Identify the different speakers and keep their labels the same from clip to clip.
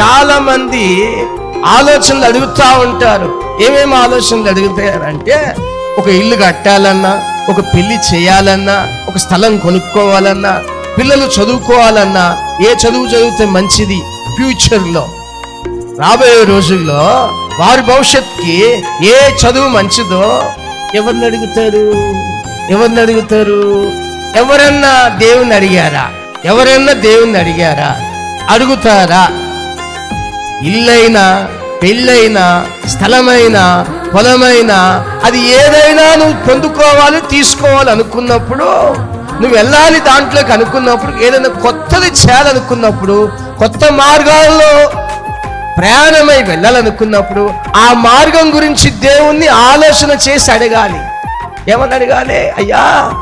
Speaker 1: చాలా మంది ఆలోచనలు అడుగుతూ ఉంటారు. ఏమేమి ఆలోచనలు అడుగుతారంటే ఒక ఇల్లు కట్టాలన్నా ఒక పెళ్ళి చేయాలన్నా ఒక స్థలం కొనుక్కోవాలన్నా పిల్లలు చదువుకోవాలన్నా ఏ చదువు చదివితే మంచిది ఫ్యూచర్లో. రాబోయే రోజుల్లో వారి భవిష్యత్తుకి ఏ చదువు మంచిదో ఎవరిని అడుగుతారు? ఎవరిని అడుగుతారు? ఎవరన్నా దేవుని అడిగారా? ఎవరన్నా దేవుని అడిగారా? అడుగుతారా? ఇల్లైనా పెళ్ళైనా స్థలమైనా పొలమైనా అది ఏదైనా నువ్వు పొందుకోవాలి తీసుకోవాలి అనుకున్నప్పుడు నువ్వు వెళ్ళాలి దాంట్లోకి అనుకున్నప్పుడు ఏదైనా కొత్తది చేయాలనుకున్నప్పుడు కొత్త మార్గాల్లో ప్రయాణమై వెళ్ళాలనుకున్నప్పుడు ఆ మార్గం గురించి దేవుణ్ణి ఆలోచన చేసి అడగాలి. ఏమని అడగాలి? అయ్యా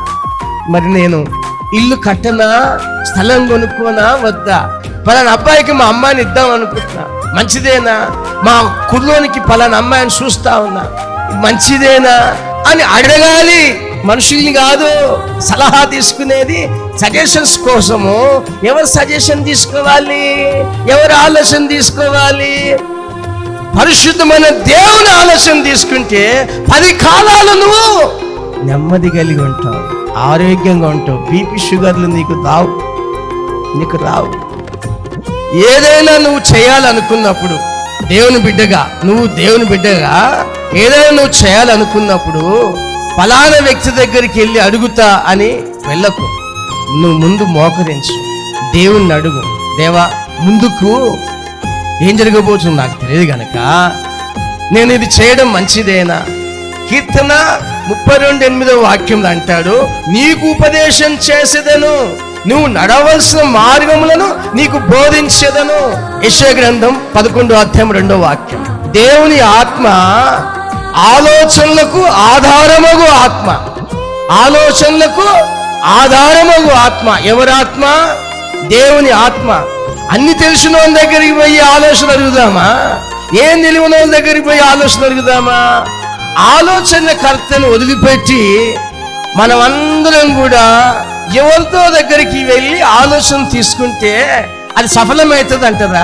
Speaker 1: మరి నేను ఇల్లు కట్టనా స్థలం కొనుక్కోనా వద్దా? పలానా అబ్బాయికి మా అమ్మాయిని ఇద్దాం అనుకుంటున్నా. మంచిదేనా? మా కుర్రోనికి పలానా అమ్మాయిని చూస్తా ఉన్నా. మంచిదేనా? అని అడగాలి. మనుషుల్ని కాదు సలహా తీసుకునేది సజెషన్స్ కోసము. ఎవరు సజెషన్ తీసుకోవాలి? ఎవరు ఆలోచన తీసుకోవాలి? పరిశుద్ధమైన దేవుని ఆలోచన తీసుకుంటే పది కాలాలు నువ్వు నెమ్మది కలిగి ఉంటావు ఆరోగ్యంగా ఉంటావు. బీపీ షుగర్లు నీకు రావు. నీకు రావు. ఏదైనా నువ్వు చేయాలనుకున్నప్పుడు దేవుని బిడ్డగా నువ్వు దేవుని బిడ్డగా ఏదైనా నువ్వు చేయాలనుకున్నప్పుడు ఫలానా వ్యక్తి దగ్గరికి వెళ్ళి అడుగుతా అని వెళ్ళకు. నువ్వు ముందు మోకరించు దేవుణ్ణి అడుగు. దేవా ముందుకు ఏం జరగబోతుందో నాకు తెలియదు గనక. నేను ఇది చేయడం మంచిదేనా? కీర్తన ముప్పై రెండు ఎనిమిదో వాక్యంలో అంటాడు నీకు ఉపదేశం చేసేదను. నువ్వు నడవలసిన మార్గములను నీకు బోధించేదను. యశ గ్రంథం పదకొండో అధ్యాయం రెండో వాక్యం. దేవుని ఆత్మ ఆలోచనలకు ఆధారమగు ఆత్మ. ఆలోచనలకు ఆధారమగు ఆత్మ. ఎవరాత్మ? దేవుని ఆత్మ. అన్ని తెలిసిన వాళ్ళ దగ్గరికి పోయి ఆలోచన అడుగుదామా? ఏం తెలియని వాళ్ళ దగ్గరికి పోయి ఆలోచన అడుగుదామా? ఆలోచన కర్తను వదిలిపెట్టి మనమందరం కూడా ఎవరితో దగ్గరికి వెళ్ళి ఆలోచన తీసుకుంటే అది సఫలమవుతుంది అంటారా